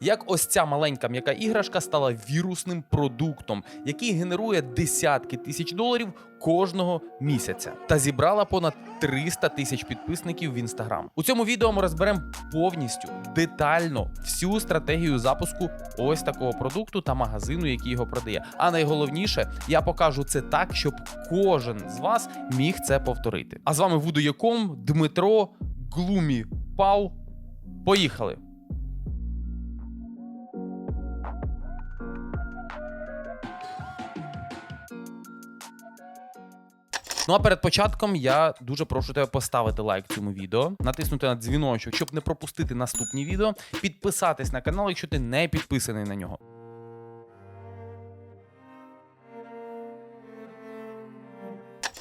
Як ось ця маленька м'яка іграшка стала вірусним продуктом, який генерує десятки тисяч доларів кожного місяця, та зібрала понад 300 тисяч підписників в інстаграм. У цьому відео ми розберемо повністю детально всю стратегію запуску ось такого продукту та магазину, який його продає. А найголовніше, я покажу це так, щоб кожен з вас міг це повторити. А з вами буду яком Дмитро Глумі Пал. Поїхали! Ну а перед початком я дуже прошу тебе поставити лайк цьому відео, натиснути на дзвіночок, щоб не пропустити наступні відео, підписатись на канал, якщо ти не підписаний на нього.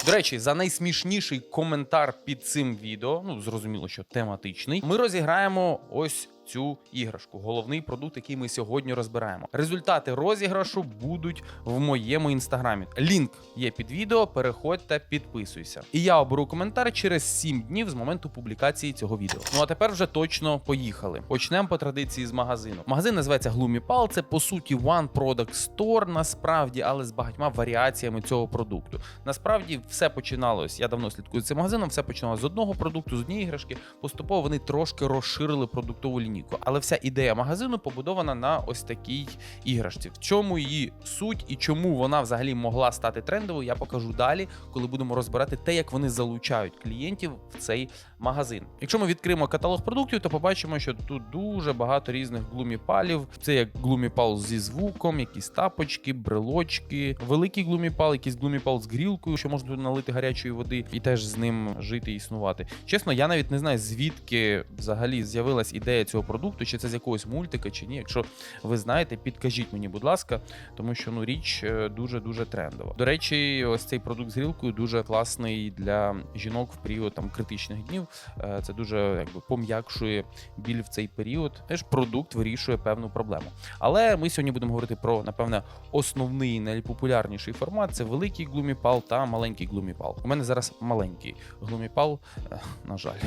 До речі, за найсмішніший коментар під цим відео, ну зрозуміло, що тематичний, ми розіграємо ось цю іграшку. Головний продукт, який ми сьогодні розбираємо. Результати розіграшу будуть в моєму інстаграмі. Лінк є під відео. Переходь та підписуйся. І я оберу коментар через 7 днів з моменту публікації цього відео. Ну а тепер вже точно поїхали. Почнемо по традиції з магазину. Магазин називається Gloomy Це по суті One Product Store насправді, але з багатьма варіаціями цього продукту. Насправді все починалось. Я давно слідкую за цим магазином. Все починалося з одного продукту, з однієї іграшки. Поступово вони трошки розширили продуктову лінійку. Але вся ідея магазину побудована на ось такій іграшці. В чому її суть і чому вона взагалі могла стати трендовою, я покажу далі, коли будемо розбирати те, як вони залучають клієнтів в цей магазин. Якщо ми відкриємо каталог продуктів, то побачимо, що тут дуже багато різних глуміпалів. Це як глуміпал зі звуком, якісь тапочки, брелочки, великий глуміпал, якийсь глуміпал з грілкою, що можна налити гарячої води і теж з ним жити і існувати. Чесно, я навіть не знаю, звідки взагалі з'явилась ідея цього продукту, чи це з якогось мультика, чи ні. Якщо ви знаєте, підкажіть мені, будь ласка, тому що ну річ дуже дуже трендова. До речі, ось цей продукт з грілкою дуже класний для жінок в період там критичних днів. Е, Це дуже якби пом'якшує біль в цей період. Теж продукт вирішує певну проблему. Але ми сьогодні будемо говорити про напевне основний найпопулярніший формат це великий глуміпал та маленький глуміпал. У мене зараз маленький глуміпал, е, на жаль.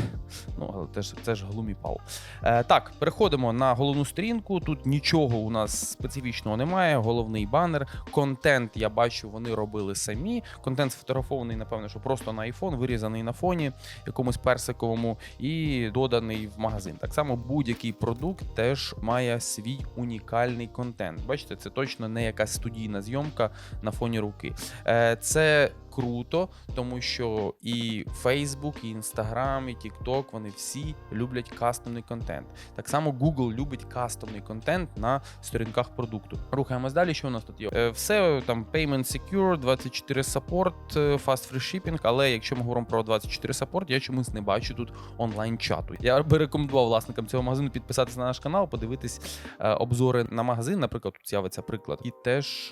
Ну але теж це ж глуміпал. Е, переходимо на головну сторінку. Тут нічого у нас специфічного немає. Головний банер, контент я бачу, вони робили самі. Контент сфотографований, напевно, що просто на iPhone, вирізаний на фоні якомусь персиковому і доданий в магазин. Так само будь-який продукт теж має свій унікальний контент. Бачите, це точно не якась студійна зйомка на фоні руки. Е, Це круто, тому що і Facebook, і Instagram, і TikTok, вони всі люблять кастомний контент. Так само Google любить кастомний контент на сторінках продукту. Рухаємось далі. Що у нас тут є? Е, Все там Payment Secure, 24 Support, е, Fast Free Shipping, Але якщо ми говоримо про 24 Support, я чомусь не бачу тут онлайн чату. Я би рекомендував власникам цього магазину підписатися на наш канал, подивитись е, обзори на магазин. Наприклад, тут з'явиться приклад, і теж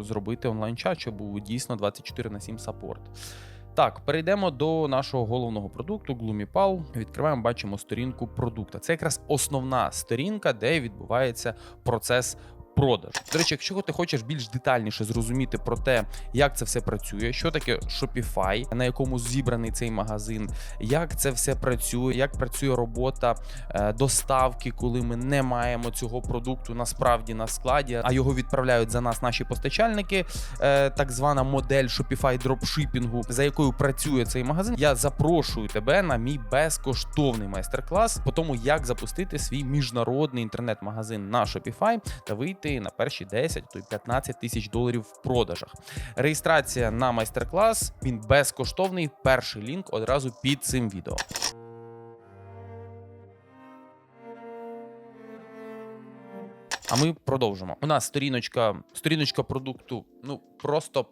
зробити онлайн чат, щоб дійсно 24 на 7 саппорт. Так, перейдемо до нашого головного продукту GloomyPal. Відкриваємо, бачимо сторінку продукта. Це якраз основна сторінка, де відбувається процес. Продаж. До речі, якщо ти хочеш більш детальніше зрозуміти про те, як це все працює, що таке Shopify, на якому зібраний цей магазин, як це все працює, як працює робота е, доставки, коли ми не маємо цього продукту насправді на складі, а його відправляють за нас наші постачальники, е, так звана модель Shopify дропшипінгу, за якою працює цей магазин. Я запрошую тебе на мій безкоштовний майстер-клас по тому, як запустити свій міжнародний інтернет-магазин на Shopify та вийти на перші 10, то й 15 тисяч доларів в продажах. Реєстрація на майстер-клас він безкоштовний. Перший лінк одразу під цим відео. А ми продовжимо. У нас сторіночка, сторіночка продукту, ну просто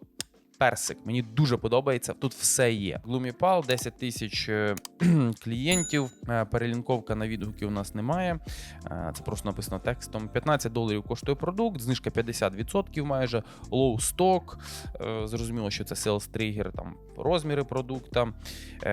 персик. Мені дуже подобається. Тут все є. GloomyPal, 10 тисяч е, клієнтів. Е, Перелінковка на відгуки у нас немає. Е, Це просто написано текстом. 15 доларів коштує продукт, знижка 50% майже, stock. Е, Зрозуміло, що це sales trigger, там розміри продукта.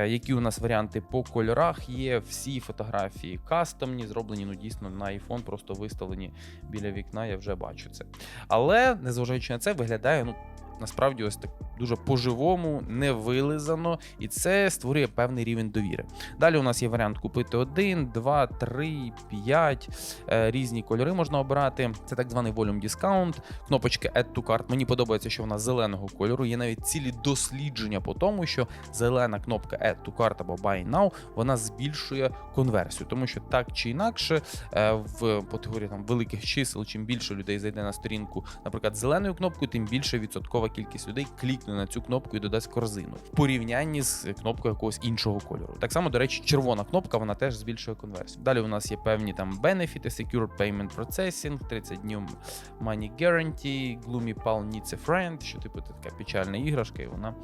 Які у нас варіанти по кольорах є. Всі фотографії кастомні, зроблені ну дійсно на iPhone, просто виставлені біля вікна. Я вже бачу це. Але незважаючи на це, виглядає ну насправді ось так дуже по-живому, не вилизано, і це створює певний рівень довіри. Далі у нас є варіант купити один, два, три, п'ять. Е, Різні кольори можна обирати. Це так званий volume discount, кнопочки Add to Cart. Мені подобається, що вона зеленого кольору. Є навіть цілі дослідження по тому, що зелена кнопка Add to Cart або Buy Now вона збільшує конверсію, тому що так чи інакше е, в категорії там великих чисел, чим більше людей зайде на сторінку, наприклад, зеленою кнопкою, тим більше відсоткова кількість людей клікне на цю кнопку і додасть корзину в порівнянні з кнопкою якогось іншого кольору. Так само, до речі, червона кнопка вона теж збільшує конверсію. Далі у нас є певні там бенефіти, Secure Payment Processing, 30 днів Money Guarantee, Gloomy Pal Needs a Friend, що типу така печальна іграшка, і вона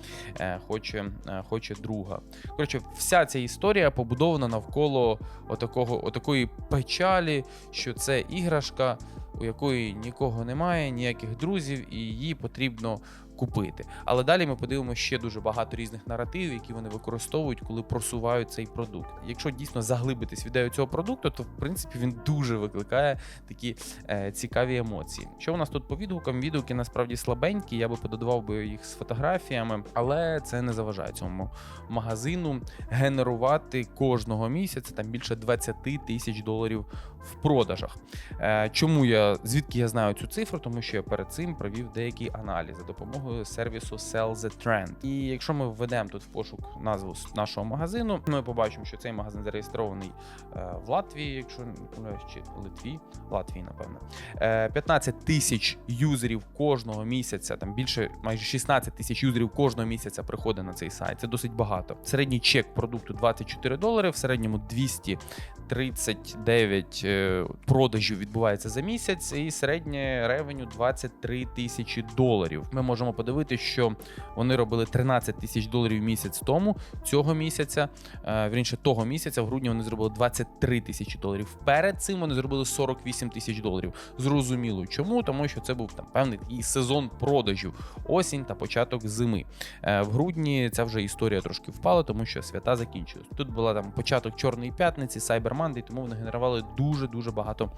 е, хоче, е, хоче друга. Коротше, вся ця історія побудована навколо отакого, отакої печалі, що це іграшка, у якої нікого немає, ніяких друзів, і її потрібно купити. Але далі ми подивимося ще дуже багато різних наративів, які вони використовують, коли просувають цей продукт. Якщо дійсно заглибитись в ідею цього продукту, то в принципі він дуже викликає такі е, цікаві емоції. Що у нас тут по відгукам? Відгуки насправді слабенькі. Я би пододавав би їх з фотографіями, але це не заважає цьому магазину генерувати кожного місяця там більше 20 тисяч доларів в продажах. Е, Чому я звідки я знаю цю цифру? Тому що я перед цим провів деякий аналіз за допомогою сервісу Sell the Trend. І якщо ми введемо тут в пошук назву нашого магазину, ми побачимо, що цей магазин зареєстрований е, в Латвії, якщо не чи Литві, Латвії, напевно. Е, 15 тисяч юзерів кожного місяця, там більше майже 16 тисяч юзерів кожного місяця приходить на цей сайт. Це досить багато. Середній чек продукту 24 долари, в середньому 239 е, продажів відбувається за місяць, і середнє ревеню 23 тисячі доларів. Ми можемо подивитися, що вони робили 13 тисяч доларів місяць тому. Цього місяця, е, вірніше, того місяця, в грудні вони зробили 23 тисячі доларів. Перед цим вони зробили 48 тисяч доларів. Зрозуміло, чому? Тому що це був там певний такий сезон продажів, осінь та початок зими. Е, В грудні ця вже історія трошки впала, тому що свята закінчились. Тут була там початок Чорної п'ятниці, Cyber Monday, тому вони генерували дуже дуже багато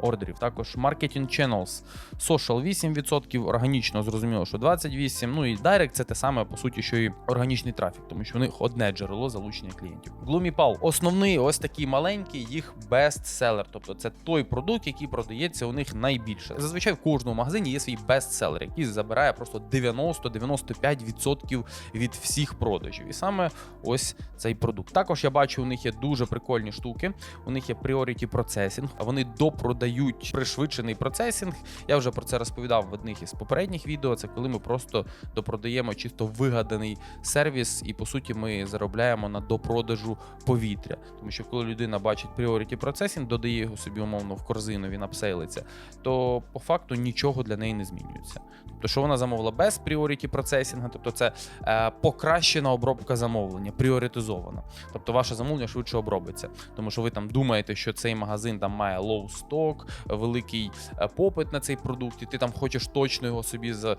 ордерів. Також Marketing Channels, Social 8%, органічно зрозуміло, що 28%. Ну і Direct це те саме по суті, що і органічний трафік, тому що в них одне джерело залучення клієнтів. Gloomypal – основний, ось такий маленький, їх бестселер. Тобто це той продукт, який продається у них найбільше. Зазвичай в кожному магазині є свій бестселер, який забирає просто 90-95% від всіх продажів. І саме ось цей продукт. Також я бачу, у них є дуже прикольні штуки. У них є Priority Processing, а вони допродають пришвидшений процесінг. Я вже про це розповідав в одних із попередніх відео. Це коли ми просто допродаємо чисто вигаданий сервіс, і по суті ми заробляємо на допродажу повітря. Тому що коли людина бачить Priority Processing, додає його собі умовно в корзину, він апсейлиться, то по факту нічого для неї не змінюється. Тобто, що вона замовила без Priority Processing, тобто це е, покращена обробка замовлення, пріоритизована. Тобто ваше замовлення швидше обробиться, тому що ви там думаєте, що цей магазин там має low stock, великий е, попит на цей продукт, і ти там хочеш точно його собі за-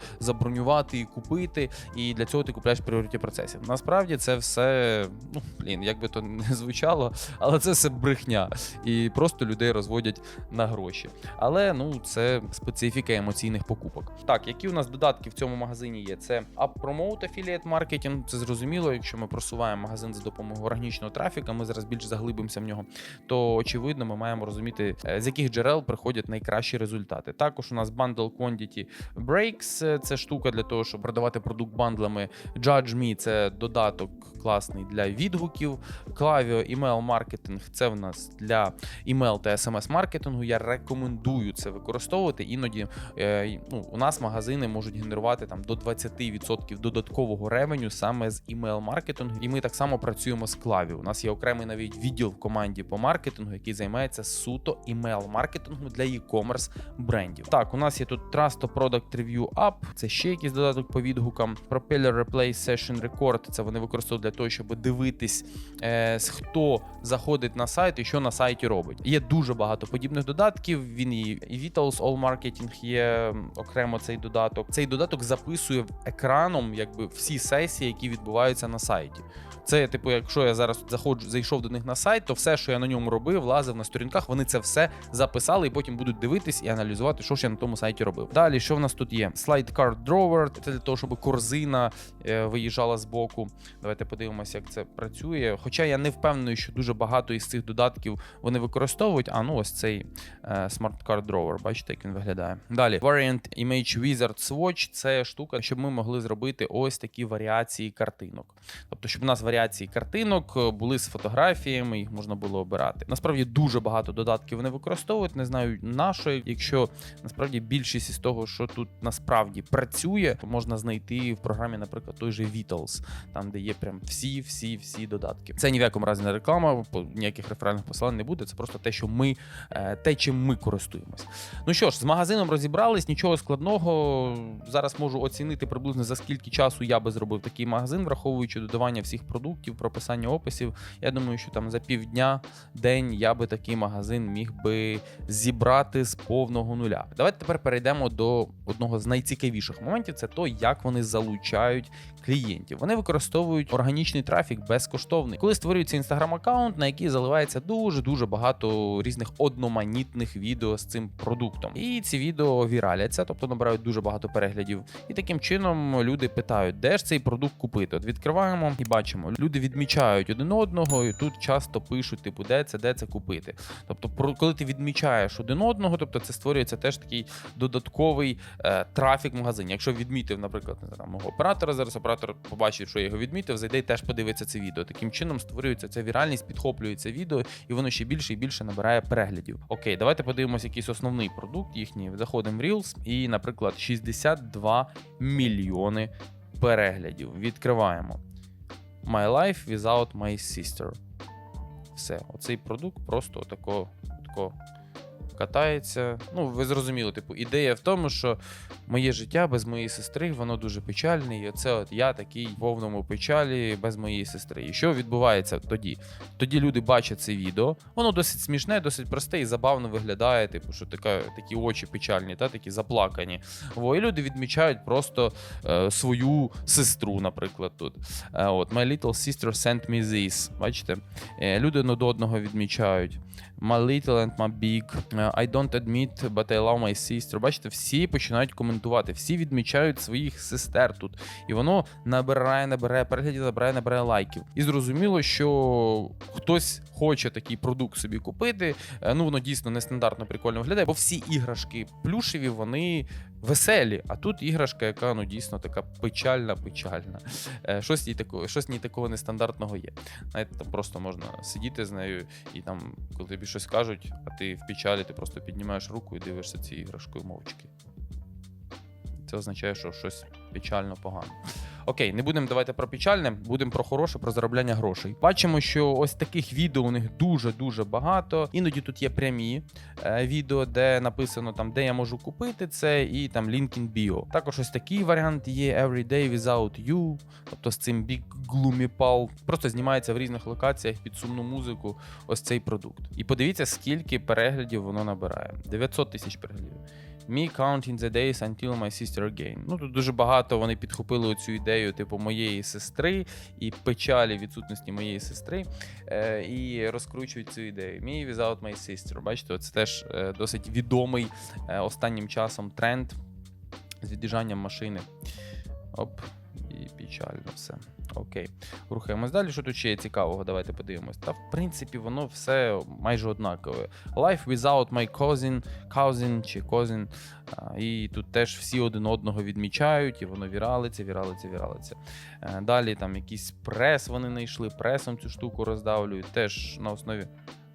забронювати і купити. І для цього ти купляєш Priority Processing. Насправді це все, ну блін, як би то не звучало, але це все брехня. І просто людей розводять на гроші. Але ну це специфіка емоційних покупок. Так, які у нас додатки в цьому магазині є? Це App Promote Affiliate Marketing. Це зрозуміло, якщо ми просуваємо магазин за допомогою органічного трафіка, ми зараз більш заглибимося в нього, то очевидно, ми маємо розуміти, е, з яких джерел приходять найкращі результати. Також у нас Bundle Quantity Breaks це штука для того, щоб продавати продукт бандлами. Judge Me – це додаток класний для відгуків. Klaviyo Email Marketing – це в нас для email та SMS маркетингу. Я рекомендую це використовувати. Іноді е, ну, у нас магазини можуть генерувати там до 20% додаткового ревеню саме з email маркетингу. І ми так само працюємо з Klaviyo. У нас є окремий навіть відділ в команді по маркетингу, який займається суто email маркетингу для e-commerce брендів. Так, у нас є тут Trust Product Review App, це ще якийсь додаток по відгукам. Propeller Replay Session Record, це вони використовують для того, щоб дивитись, е, хто заходить на сайт і що на сайті робить. Є дуже багато подібних додатків. Він і Vitals All Marketing є окремо цей додаток. Цей додаток записує екраном якби всі сесії, які відбуваються на сайті. Це, типу, якщо я зараз заходжу, зайшов до них на сайт, то все, що я на ньому робив, лазив на сторінках, вони це все записали і потім будуть дивитись і аналізувати, що ж я на тому сайті робив. Далі, що в нас тут є? Slide Card Drawer, це для того, щоб корзина е, виїжджала з боку. Давайте подивимося, як це працює. Хоча я не впевнений, що дуже багато із цих додатків вони використовують. А ну ось цей е, Smart Card Drawer, бачите, як він виглядає. Далі Variant Image Wizard Swatch це штука, щоб ми могли зробити ось такі варіації картинок. Тобто, щоб у нас варіації картинок е, були з фотографіями, їх можна було обирати. Насправді дуже багато додатків вони використовують. Не знаю на що, якщо насправді більшість із того, що тут насправді працює, то можна знайти в програмі, наприклад, той же Vitals, там де є прям всі, всі, всі додатки. Це ні в якому разі не реклама, ніяких реферальних посилань не буде. Це просто те, що ми е, те, чим ми користуємось. Ну що ж, з магазином розібрались, нічого складного. Зараз можу оцінити приблизно за скільки часу я би зробив такий магазин, враховуючи додавання всіх продуктів, прописання описів. Я думаю, що там за півдня, день я би такий магазин міг би зібрати з повного нуля. Давайте тепер перейдемо до одного з найцікавіших моментів: це то, як вони залучають клієнтів. Вони використовують органічний трафік безкоштовний, коли створюється інстаграм-аккаунт, на який заливається дуже дуже багато різних одноманітних відео з цим продуктом. І ці відео віраляться, тобто набирають дуже багато переглядів. І таким чином люди питають, де ж цей продукт купити. От відкриваємо і бачимо, люди відмічають один одного, і тут часто пишуть, типу, де це, де це купити. Тобто, коли ти відмічаєш один одного, тобто це створюється теж такий додатковий е, трафік в магазині. Якщо відмітив, наприклад, не мого оператора зараз, оператор побачить, що я його відмітив, зайде і теж подивиться це відео. Таким чином створюється ця віральність, підхоплюється відео, і воно ще більше і більше набирає переглядів. Окей, давайте подивимося якийсь основний продукт їхній. Заходимо в Reels і, наприклад, 62 мільйони переглядів. Відкриваємо. My life without my sister. Все, оцей продукт просто отако, отако катається. Ну, ви зрозуміли, типу, ідея в тому, що моє життя без моєї сестри, воно дуже печальне, і оце от я такий в повному печалі без моєї сестри. І що відбувається тоді? Тоді люди бачать це відео, воно досить смішне, досить просте і забавно виглядає, типу, що така, такі очі печальні, та, такі заплакані. Во, і люди відмічають просто е, свою сестру, наприклад, тут. Е, от, My little sister sent me this. Бачите? Е, люди одне до одного відмічають. My little and my big. Е, I don't admit, but I love my sister. Бачите, всі починають коментувати, всі відмічають своїх сестер тут. І воно набирає, набирає переглядів, набирає, набирає лайків. І зрозуміло, що хтось хоче такий продукт собі купити. Е, Ну, воно дійсно нестандартно прикольно виглядає, бо всі іграшки плюшеві, вони веселі. А тут іграшка, яка ну дійсно така печальна, печальна. Е, Щось їй такого, щось ні такого нестандартного є. Знаєте, там просто можна сидіти з нею, і там, коли тобі щось кажуть, а ти в печалі, ти просто піднімаєш руку і дивишся цією іграшкою мовчки. Це означає, що щось печально погано. Окей, не будемо давайте про печальне, будемо про хороше, про заробляння грошей. Бачимо, що ось таких відео у них дуже-дуже багато. Іноді тут є прямі е, відео, де написано там, де я можу купити це, і там link in bio. Також ось такий варіант є Every Day Without You, тобто з цим Big Gloomy Pal. Просто знімається в різних локаціях під сумну музику ось цей продукт. І подивіться, скільки переглядів воно набирає: 900 тисяч переглядів. Me counting the days until my sister again. Ну тут дуже багато вони підхопили цю ідею, типу, моєї сестри і печалі відсутності моєї сестри, е, і розкручують цю ідею. Me without my sister. Бачите, це теж е, досить відомий е, останнім часом тренд з від'їжджанням машини. Оп, і печально все. Окей. Рухаємось далі. Що тут ще є цікавого? Давайте подивимось. Та в принципі воно все майже однакове. Life without my cousin, cousin чи cousin. І тут теж всі один одного відмічають, і воно віралиться, віралиться, віралиться. Е, Далі там якийсь прес вони знайшли, пресом цю штуку роздавлюють. Теж на основі.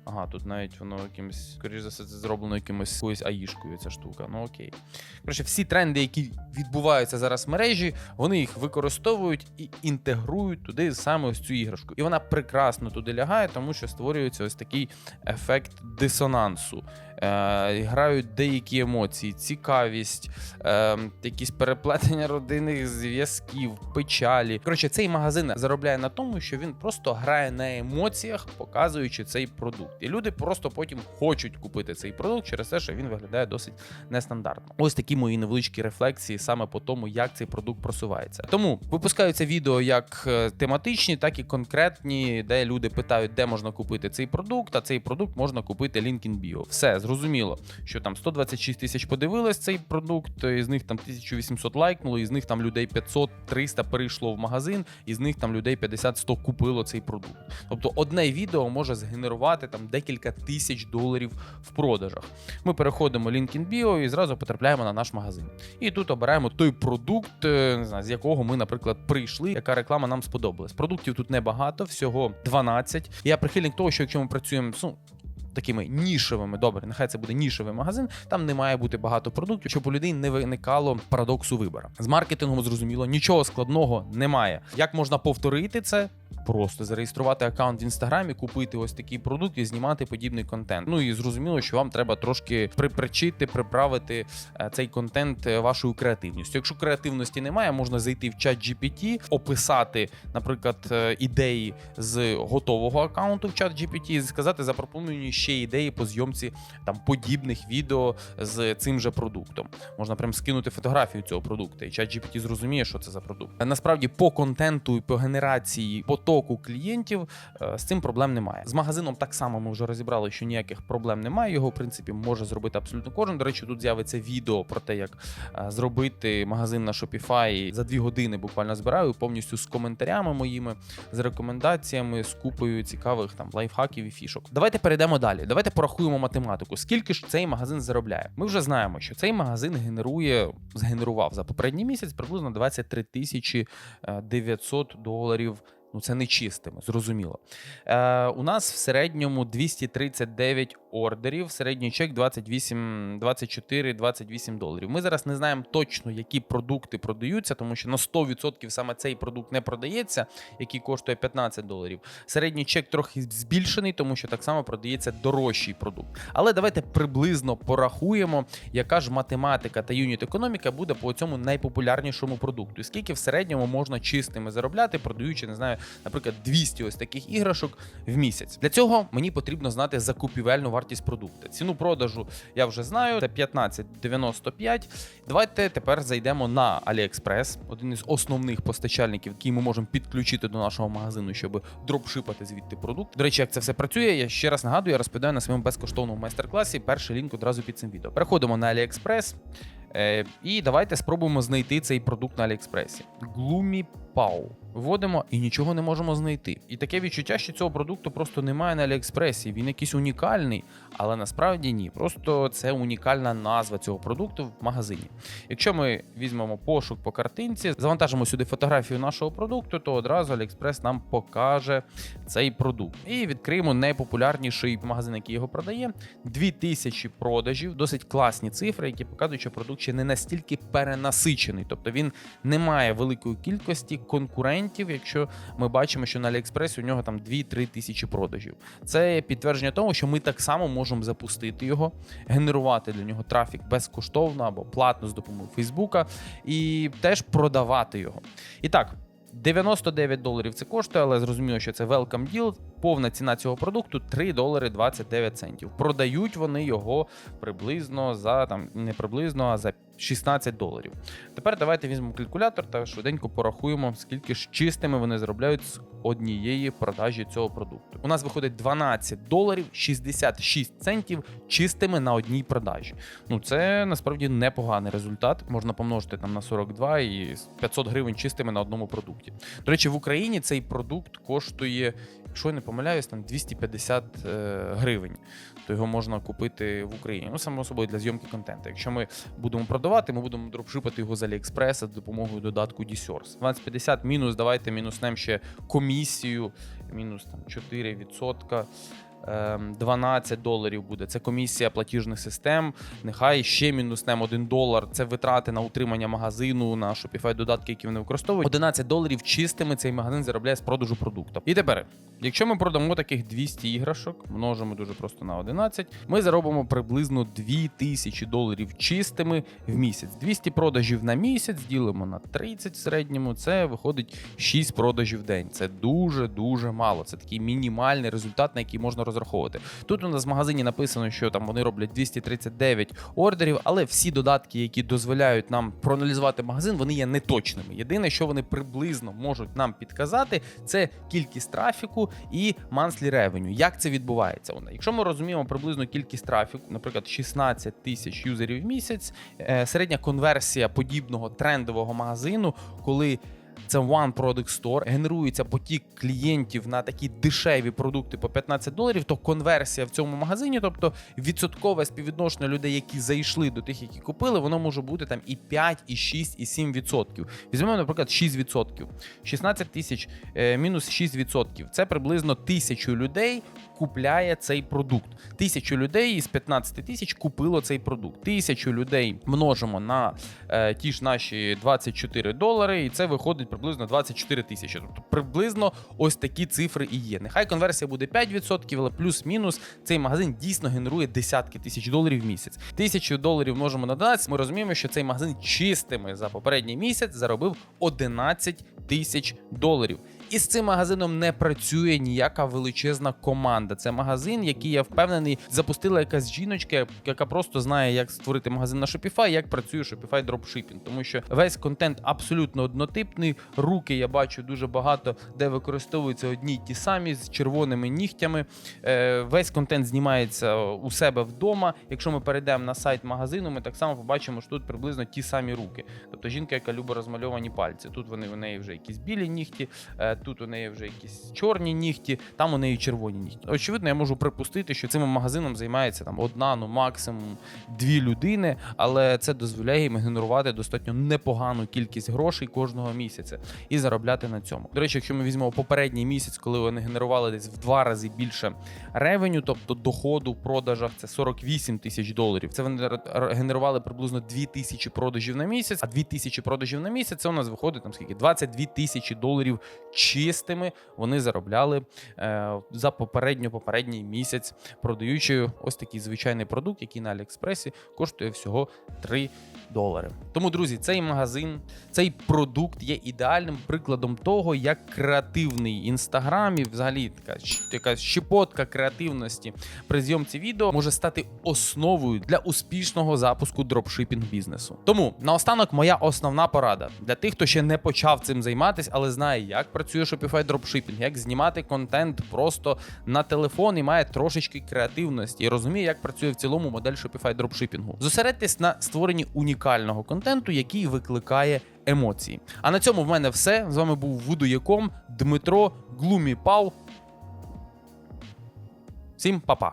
Ага, тут навіть воно якимось, скоріш за все, це зроблено якимось якоюсь аїшкою, ця штука. Ну окей. Коротше, всі тренди, які відбуваються зараз в мережі, вони їх використовують і інтегрують туди саме ось цю іграшку. І вона прекрасно туди лягає, тому що створюється ось такий ефект дисонансу. Е, грають деякі емоції, цікавість, е, якісь переплетення родинних зв'язків, печалі. Коротше, цей магазин заробляє на тому, що він просто грає на емоціях, показуючи цей продукт. І люди просто потім хочуть купити цей продукт через те, що він виглядає досить нестандартно. Ось такі мої невеличкі рефлексії саме по тому, як цей продукт просувається. Тому випускаються відео як е, тематичні, так і конкретні, де люди питають, де можна купити цей продукт, а цей продукт можна купити link in bio. Все Зрозуміло, що там 126 тисяч подивилось цей продукт, із них там 1800 лайкнуло, із них там людей 500-300 перейшло в магазин, із них там людей 50-100 купило цей продукт. Тобто одне відео може згенерувати там декілька тисяч доларів в продажах. Ми переходимо link in bio і зразу потрапляємо на наш магазин. І тут обираємо той продукт, е, не знаю, з якого ми, наприклад, прийшли, яка реклама нам сподобалась. Продуктів тут небагато, всього 12. Я прихильник того, що якщо ми працюємо ну, такими нішевими, добре, нехай це буде нішевий магазин, там не має бути багато продуктів, щоб у людей не виникало парадоксу вибору. З маркетингом зрозуміло, нічого складного немає. Як можна повторити це? Просто зареєструвати аккаунт в інстаграмі, купити ось такий продукт і знімати подібний контент. Ну і зрозуміло, що вам треба трошки припричити, приправити е, цей контент е, вашою креативністю. Якщо креативності немає, можна зайти в чат GPT, описати, наприклад, е, ідеї з готового аккаунту в чат GPT і сказати, запропонуй мені ще ідеї по зйомці там подібних відео з цим же продуктом. Можна прям скинути фотографію цього продукту, і чат GPT зрозуміє, що це за продукт. Насправді, по контенту і по генерації потоку клієнтів е, з цим проблем немає. З магазином так само ми вже розібрали, що ніяких проблем немає. Його в принципі може зробити абсолютно кожен. До речі, тут з'явиться відео про те, як е, зробити магазин на Shopify за дві години. Буквально збираю повністю з коментарями моїми, з рекомендаціями, з купою цікавих там лайфхаків і фішок. Давайте перейдемо далі. Давайте порахуємо математику. Скільки ж цей магазин заробляє? Ми вже знаємо, що цей магазин генерує, згенерував за попередній місяць приблизно 23 тисячі е, 900 доларів. Ну, це не чистими, зрозуміло. Е, у нас в середньому 239 ордерів, середній чек 28, 24, 28 доларів. Ми зараз не знаємо точно, які продукти продаються, тому що на 100% саме цей продукт не продається, який коштує 15 доларів. Середній чек трохи збільшений, тому що так само продається дорожчий продукт. Але давайте приблизно порахуємо, яка ж математика та юніт економіка буде по цьому найпопулярнішому продукту. Скільки в середньому можна чистими заробляти, продаючи, не знаю, наприклад, 200 ось таких іграшок в місяць. Для цього мені потрібно знати закупівельну вартість продукту. Ціну продажу я вже знаю, це 15,95. Давайте тепер зайдемо на AliExpress, один із основних постачальників, який ми можемо підключити до нашого магазину, щоб дропшипати звідти продукт. До речі, як це все працює, я ще раз нагадую, я розповідаю на своєму безкоштовному майстер-класі. Перший лінк одразу під цим відео. Переходимо на AliExpress. Е, і давайте спробуємо знайти цей продукт на Аліекспресі. Gloomy Pau. Вводимо і нічого не можемо знайти. І таке відчуття, що цього продукту просто немає на Аліекспресі. Він якийсь унікальний, але насправді ні. Просто це унікальна назва цього продукту в магазині. Якщо ми візьмемо пошук по картинці, завантажимо сюди фотографію нашого продукту, то одразу Аліекспрес нам покаже цей продукт. І відкриємо найпопулярніший магазин, який його продає. 2000 продажів, досить класні цифри, які показують, що продукт ще не настільки перенасичений, тобто він не має великої кількості конкурентів. Якщо ми бачимо, що на Аліекспресі у нього там 2-3 тисячі продажів. Це підтвердження того, що ми так само можемо запустити його, генерувати для нього трафік безкоштовно або платно з допомогою Фейсбука, і теж продавати його. І так. 99 доларів це коштує, але зрозуміло, що це welcome deal. Повна ціна цього продукту 3 долари 29 центів. Продають вони його приблизно за там не приблизно, а за 16 доларів. Тепер давайте візьмемо калькулятор та швиденько порахуємо, скільки ж чистими вони заробляють з однієї продажі цього продукту. У нас виходить 12 доларів 66 центів чистими на одній продажі. Ну це насправді непоганий результат. Можна помножити там на 42 і 500 гривень чистими на одному продукті. До речі, в Україні цей продукт коштує, якщо я не помиляюсь, там 250 е, гривень. То його можна купити в Україні. Ну, само собою для зйомки контенту. Якщо ми будемо продавати, ми будемо дропшипати його з Аліекспреса за допомогою додатку DSource. 1250 мінус, давайте мінуснемо ще комісію, мінус там 4%. Ем, 12 доларів буде. Це комісія платіжних систем. Нехай ще мінуснемо 1 долар. Це витрати на утримання магазину, на Shopify додатки, які вони використовують. 11 доларів чистими цей магазин заробляє з продажу продукту. І тепер, якщо ми продамо таких 200 іграшок, множимо дуже просто на 11, ми заробимо приблизно 2000 доларів чистими в місяць. 200 продажів на місяць ділимо на 30 в середньому. Це виходить 6 продажів в день. Це дуже дуже мало. Це такий мінімальний результат, на який можна розраховувати розраховувати. Тут у нас в магазині написано, що там вони роблять 239 ордерів, але всі додатки, які дозволяють нам проаналізувати магазин, вони є неточними. Єдине, що вони приблизно можуть нам підказати, це кількість трафіку і monthly revenue. Як це відбувається? Вона, якщо ми розуміємо приблизно кількість трафіку, наприклад, 16 тисяч юзерів в місяць, е, середня конверсія подібного трендового магазину, коли це One Product Store, генерується потік клієнтів на такі дешеві продукти по 15 доларів, то конверсія в цьому магазині, тобто відсоткове співвідношення людей, які зайшли до тих, які купили, воно може бути там і 5, і 6, і 7 відсотків. Візьмемо, наприклад, 6 відсотків. 16 тисяч е, мінус 6 відсотків. Це приблизно тисячу людей купляє цей продукт. Тисячу людей із 15 тисяч купило цей продукт. Тисячу людей множимо на е, ті ж наші 24 долари, і це виходить приблизно 24 тисячі. Тобто приблизно ось такі цифри і є. Нехай конверсія буде 5%, але плюс-мінус цей магазин дійсно генерує десятки тисяч доларів в місяць. Тисячу доларів множимо на 11, Ми розуміємо, що цей магазин чистими за попередній місяць заробив 11 тисяч доларів. І з цим магазином не працює ніяка величезна команда. Це магазин, який я впевнений, запустила якась жіночка, яка просто знає, як створити магазин на Shopify, як працює Shopify дропшипінг. Тому що весь контент абсолютно однотипний. Руки я бачу дуже багато, де використовуються одні й ті самі з червоними нігтями. Е, Весь контент знімається у себе вдома. Якщо ми перейдемо на сайт магазину, ми так само побачимо, що тут приблизно ті самі руки. Тобто жінка, яка любить розмальовані пальці. Тут вони у неї вже якісь білі нігті, е, тут у неї вже якісь чорні нігті, там у неї червоні нігті. Очевидно, я можу припустити, що цим магазином займається там одна, ну максимум дві людини, але це дозволяє їм генерувати достатньо непогану кількість грошей кожного місяця і заробляти на цьому. До речі, якщо ми візьмемо попередній місяць, коли вони генерували десь в два рази більше ревеню, тобто доходу в продажах, це 48 тисяч доларів. Це вони генерували приблизно 2 тисячі продажів на місяць, а 2 тисячі продажів на місяць це у нас виходить там скільки 22 тисячі доларів чистими. Вони заробляли е, за попередньо попередній місяць, продаючи ось такий звичайний продукт, який на Аліекспресі коштує всього 3 долари. Тому, друзі, цей магазин, цей продукт є ідеальним прикладом того, як креативний інстаграм і взагалі така якась щепотка креативності при зйомці відео може стати основою для успішного запуску дропшипінг бізнесу. Тому наостанок моя основна порада для тих, хто ще не почав цим займатися, але знає, як працює Shopify дропшипінг, як знімати контент просто на телефон і має трошечки креативності і розуміє, як працює в цілому модель Shopify дропшипінгу. Зосередьтесь на створенні унікального контенту, який викликає емоції. А на цьому в мене все. З вами був Вудуєком, Дмитро Глуміпал. Всім па-па!